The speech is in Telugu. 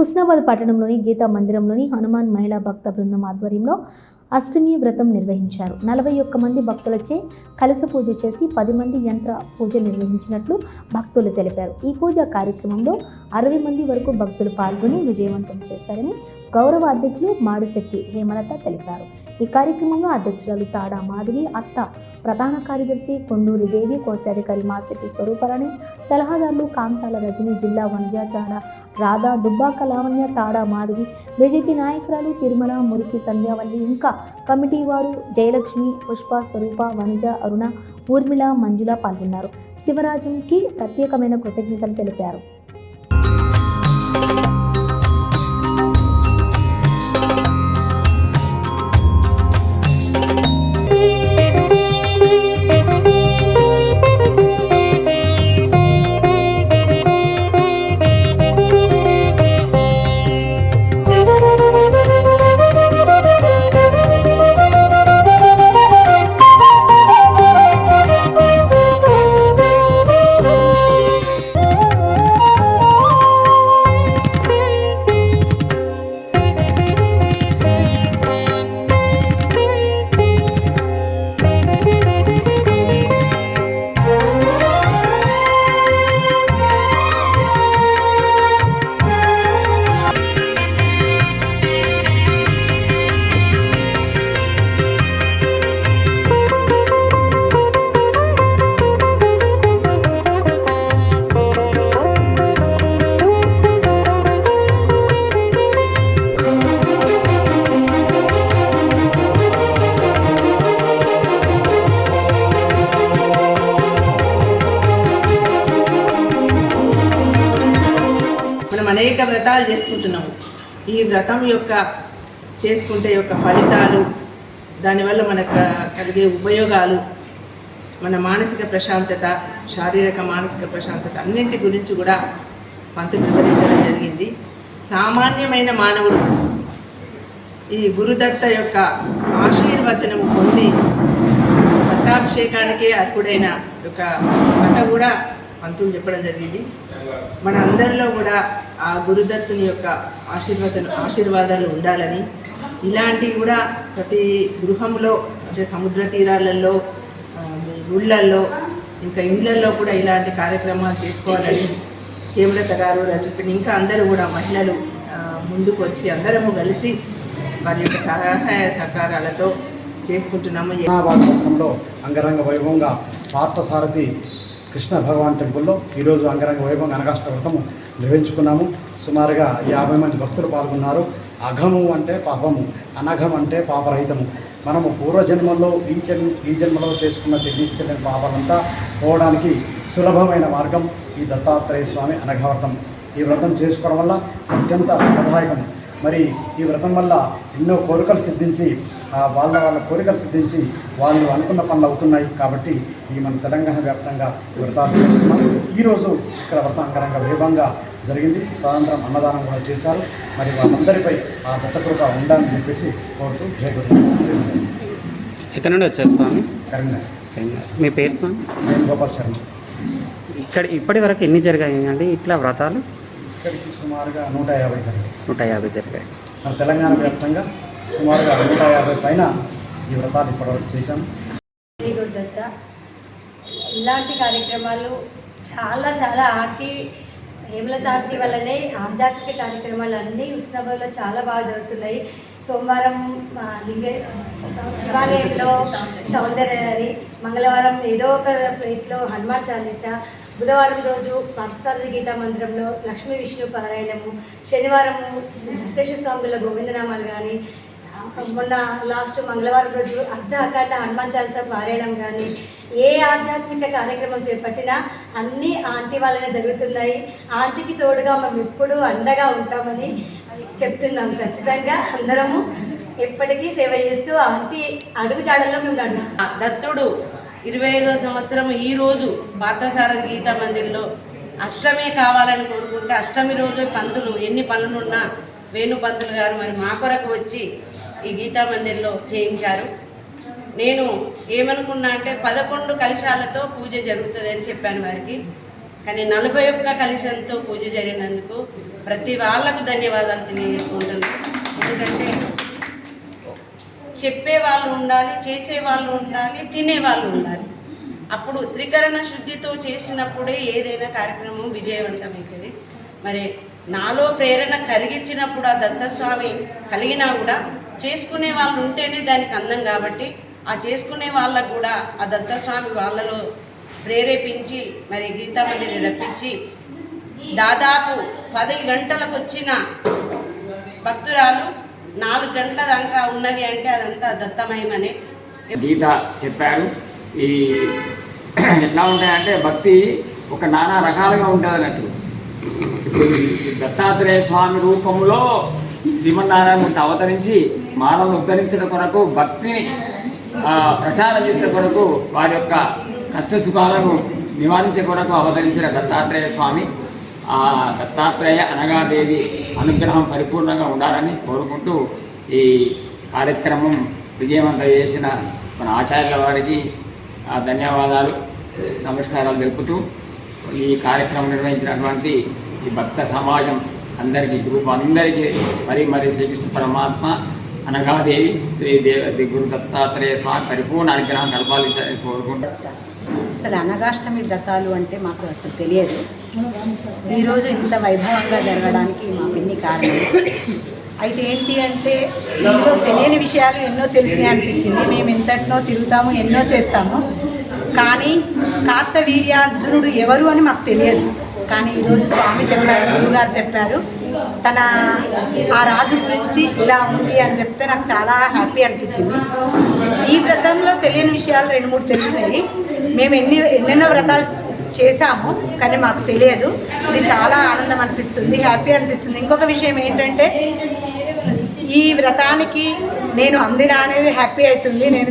హుస్నాబాద్ పట్టణంలోని గీతా మందిరంలోని హనుమాన్ మహిళా భక్త బృందం ఆధ్వర్యంలో అష్టమి వ్రతం నిర్వహించారు. నలభై ఒక్క మంది భక్తులచే కలస పూజ చేసి పది మంది యంత్ర పూజ నిర్వహించినట్లు భక్తులు తెలిపారు. ఈ పూజ కార్యక్రమంలో అరవై మంది వరకు భక్తులు పాల్గొని విజయవంతం చేశారని గౌరవ అధ్యక్షులు మాడిశెట్టి హేమలత తెలిపారు. ఈ కార్యక్రమంలో అధ్యక్షురాలు తాడా మాధవి అత్త ప్రధాన కార్యదర్శి కొండూరి దేవి కోశాధికారి మాసెట్టి స్వరూపరాణి సలహాదారులు కాంతాల రజని జిల్లా వనజాచాడ రాధా దుబ్బాక లావణ్య తాడా మాధవి బీజేపీ నాయకురాలు తిరుమల మురికి సంధ్యావల్లి ఇంకా కమిటీ వారు జయలక్ష్మి పుష్ప స్వరూప వనజ అరుణ ఊర్మిళ మంజుల పాల్గొన్నారు. శివరాజంకి ప్రత్యేకమైన కృతజ్ఞతలు తెలిపారు. వ్రతాలు చేసుకుంటున్నాము ఈ వ్రతం యొక్క చేసుకుంటే యొక్క ఫలితాలు దానివల్ల మనకు కలిగే ఉపయోగాలు మన మానసిక ప్రశాంతత శారీరక మానసిక ప్రశాంతత అన్నింటి గురించి కూడా పంతులు వివరించడం జరిగింది. సామాన్యమైన మానవుడు ఈ గురుదత్త యొక్క ఆశీర్వచనము పొంది పట్టాభిషేకానికే అర్హుడైన యొక్క కథ కూడా పంతులు చెప్పడం జరిగింది. మన అందరిలో కూడా ఆ గురుదత్తుని యొక్క ఆశీర్వాద ఆశీర్వాదాలు ఉండాలని. ఇలాంటివి కూడా ప్రతి గృహంలో అంటే సముద్ర తీరాలలో ఆ, గుళ్ళల్లో ఇంకా ఇళ్ళల్లో కూడా ఇలాంటి కార్యక్రమాలు చేసుకోవాలని హేమలత గారు రజల్పిని ఇంకా అందరూ కూడా మహిళలు ముందుకు వచ్చి అందరము కలిసి వారి యొక్క సహాయ సహకారాలతో చేసుకుంటున్నాము. అంగరంగ వైభవంగా పార్థసారథి కృష్ణ భగవాన్ టెంపుల్లో ఈరోజు అంగరంగ వైభవం అనగాష్ట వ్రతము నిర్వహించుకున్నాము. సుమారుగా యాభై మంది భక్తులు పాల్గొన్నారు. అఘము అంటే పాపము అనఘం అంటే పాపరహితము. మనము పూర్వజన్మల్లో ఈ జన్మ ఈ జన్మలో చేసుకున్న తెలియని పాపాలంతా పోవడానికి సులభమైన మార్గం ఈ దత్తాత్రేయ స్వామి అనఘవ్రతం. ఈ వ్రతం చేసుకోవడం వల్ల అత్యంత ఫలదాయకం మరి ఈ వ్రతం వల్ల ఎన్నో కోరికలు సిద్ధించి ఆ వాళ్ళ వాళ్ళ కోరికలు సిద్ధించి వాళ్ళు అనుకున్న పనులు అవుతున్నాయి కాబట్టి ఈ మన తెలంగాణ వ్యాప్తంగా ఈ వ్రతాలు చేస్తున్నాం. ఈరోజు ఇక్కడ వ్రతం అంగరంగ వైభవంగా జరిగింది. తదనంతరం అన్నదానం కూడా చేశారు. మరి వాళ్ళందరిపై ఆ దత్తకృప ఉండాలని చెప్పేసి కోరుతూ జయ గురు. శ్రీ ఎక్కడ నుండి వచ్చారు స్వామి? కరీంనగర్. మీ పేరు స్వామి? నేను గోపాల్ శర్మ. ఇక్కడ ఇప్పటి వరకు ఎన్ని జరిగాయి అండి ఇట్లా వ్రతాలు? ఇక్కడికి సుమారుగా నూట యాభై జరిగింది నూట యాభై జరిగాయి. మన తెలంగాణ వ్యాప్తంగా సుమారుగా నూట యాభై పైన ఈ వ్రతాలు ఇప్పటివరకు చేశాం. శ్రీ గురుదత్త ఇలాంటి కార్యక్రమాలు చాలా చాలా ఆర్తి హేమలత ఆర్తి వల్లనే ఆధ్యాత్మిక కార్యక్రమాలు అన్నీ ఉస్నాబాద్లో చాలా బాగా జరుగుతున్నాయి. సోమవారం లింగ శివాలయంలో సౌందర్యని మంగళవారం ఏదో ఒక ప్లేస్లో హనుమాన్ చాలీసా బుధవారం రోజు పార్థసారథి గీతా మందిరంలో లక్ష్మీ విష్ణు పారాయణము శనివారము వెంకటేశ్వర స్వాముల గోవిందనామాలు కానీ మొన్న లాస్ట్ మంగళవారం రోజు అర్ధ అఖండ హనుమాన్ చాలీసా పారాయణం కానీ ఏ ఆధ్యాత్మిక కార్యక్రమం చేపట్టినా అన్నీ ఆంటీ వాళ్ళనే జరుగుతున్నాయి. ఆంటీకి తోడుగా మేము ఎప్పుడూ అండగా ఉంటామని చెప్తున్నాం. ఖచ్చితంగా అందరము ఎప్పటికీ సేవ చేస్తూ ఆంటీ అడుగు జాడల్లో మేము నడుస్తాం. దత్తుడు ఇరవై ఐదో సంవత్సరం ఈరోజు పార్థసారథి గీతా మందిర్లో అష్టమి కావాలని కోరుకుంటే అష్టమి రోజు పంతులు ఎన్ని పనులున్నా వేణు పంతులు గారు మరి మా కొరకు వచ్చి ఈ గీతా మందిర్లో చేయించారు. నేను ఏమనుకున్నా అంటే పదకొండు కలశాలతో పూజ జరుగుతుంది అని చెప్పాను వారికి. కానీ నలభై ఒక్క కలశంతో పూజ జరిగినందుకు ప్రతి వాళ్ళకు ధన్యవాదాలు తెలియజేసుకుంటున్నాను. ఎందుకంటే చెప్పే వాళ్ళు ఉండాలి చేసే వాళ్ళు ఉండాలి తినే వాళ్ళు ఉండాలి. అప్పుడు త్రికరణ శుద్ధితో చేసినప్పుడే ఏదైనా కార్యక్రమం విజయవంతమవుతుంది. మరి నాలో ప్రేరణ కరిగించినప్పుడు ఆ దత్తస్వామి కలిగినా కూడా చేసుకునే వాళ్ళు ఉంటేనే దానికి అందం కాబట్టి ఆ చేసుకునే వాళ్ళకు కూడా ఆ దత్తస్వామి వాళ్ళలో ప్రేరేపించి మరి గీతామందిని రప్పించి దాదాపు పది గంటలకు వచ్చిన భక్తురాలు నాలుగు గంటల దాకా ఉన్నది అంటే అదంతా దత్తమయమనే. గీత చెప్పారు. ఈ ఎట్లా ఉంటాయంటే భక్తి ఒక నానా రకాలుగా ఉంటుంది అన్నట్టు. ఇప్పుడు దత్తాత్రేయ స్వామి రూపంలో శ్రీమన్నారాయణమూర్తి అవతరించి మానవులు ఉద్ధరించడం కొరకు భక్తిని ప్రచారం చేసిన కొరకు వారి యొక్క కష్ట సుఖాలను నివారించే కొరకు అవతరించిన దత్తాత్రేయ స్వామి. ఆ దత్తాత్రేయ అనగాదేవి అనుగ్రహం పరిపూర్ణంగా ఉండాలని కోరుకుంటూ ఈ కార్యక్రమం విజయవంతం చేసిన మన ఆచార్యుల వారికి ధన్యవాదాలు నమస్కారాలు తెలుపుతూ ఈ కార్యక్రమం నిర్వహించినటువంటి ఈ భక్త సమాజం అందరికీ గ్రూప్ అందరికీ మరి మరి శ్రీకృష్ణ పరమాత్మ అనగాదేవి శ్రీ దేవ గురు దత్తాత్రేయ స్వామి పరిపూర్ణ అనుగ్రహం కల్పాలించాలని కోరుకుంటారు అసలు అనగాష్టమి వ్రతాలు అంటే మాకు అసలు తెలియదు. ఈరోజు ఇంత వైభవంగా జరగడానికి మా పిన్ని కారణం అయితే ఏంటి అంటే ఇందులో తెలియని విషయాలు ఎన్నో తెలిసినాయి అనిపించింది. మేము ఎంతటినో తిరుగుతాము ఎన్నో చేస్తాము. కానీ కార్త వీర్యార్జునుడు ఎవరు అని మాకు తెలియదు. కానీ ఈరోజు స్వామి చెప్పారు గురుగారు చెప్పారు. తన ఆ రాజు గురించి ఇలా ఉంది అని చెప్తే నాకు చాలా హ్యాపీ అనిపించింది. ఈ వ్రతంలో తెలియని విషయాలు రెండు మూడు తెలిసినాయి మేము ఎన్ని ఎన్నెన్నో వ్రతాలు చేశాము కానీ మాకు తెలియదు. ఇది చాలా ఆనందం అనిపిస్తుంది హ్యాపీ అనిపిస్తుంది. ఇంకొక విషయం ఏంటంటే ఈ వ్రతానికి నేను అందినా అనేది హ్యాపీ అవుతుంది. నేను